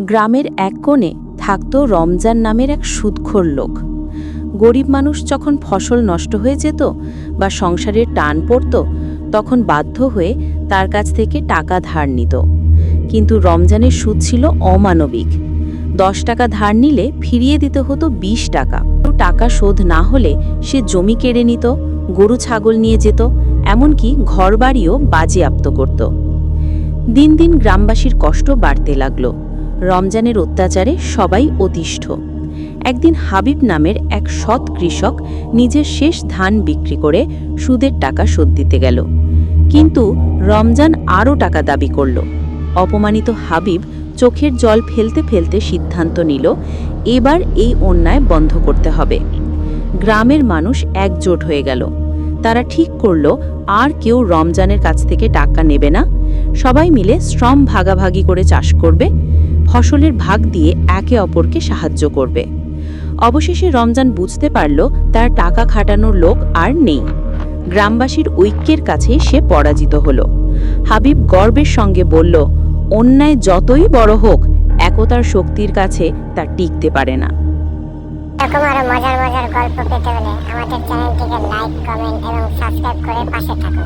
গ্রামের এক কোণে থাকত রমজান নামের এক সুদখোর লোক। গরিব মানুষ যখন ফসল নষ্ট হয়ে যেত বা সংসারের টান পড়ত, তখন বাধ্য হয়ে তার কাছ থেকে টাকা ধার নিত। কিন্তু রমজানের সুদ ছিল অমানবিক। দশ টাকা ধার নিলে ফিরিয়ে দিতে হতো বিশ টাকা। টাকা শোধ না হলে সে জমি কেড়ে নিত, গরু, ছাগল নিয়ে যেত, এমনকি ঘরবাড়িও বাজেয়াপ্ত করত। দিন দিন গ্রামবাসীর কষ্ট বাড়তে লাগল। রমজানের অত্যাচারে সবাই অতিষ্ঠ। একদিন হাবিব নামের এক সৎ কৃষক নিজের শেষ ধান বিক্রি করে সুদের টাকা শোধ দিতে গেল। কিন্তু রমজান আরও টাকা দাবি করল। অপমানিত হাবিব চোখের জল ফেলতে ফেলতে সিদ্ধান্ত নিল, এবার এই অন্যায় বন্ধ করতে হবে। গ্রামের মানুষ একজোট হয়ে গেল। তারা ঠিক করল, আর কেউ রমজানের কাছ থেকে টাকা নেবে না। সবাই মিলে শ্রম ভাগাভাগি করে চাষ করবে। ফসলের ভাগ দিয়ে একে অপরকে সাহায্য করবে। অবশেষে রমজান বুঝতে পারল তার টাকা খাটানোর লোক আর নেই। গ্রামবাসীর ঐক্যের কাছে সে পরাজিত হল। হাবিব গর্বের সঙ্গে বলল, অন্যায় যতই বড় হোক, একতার শক্তির কাছে তা টিকতে পারে না। এরকম আরও মজার মজার গল্প পেতে হলে আমাদের চ্যানেলটিকে লাইক, কমেন্ট এবং সাবস্ক্রাইব করে পাশে থাকুন।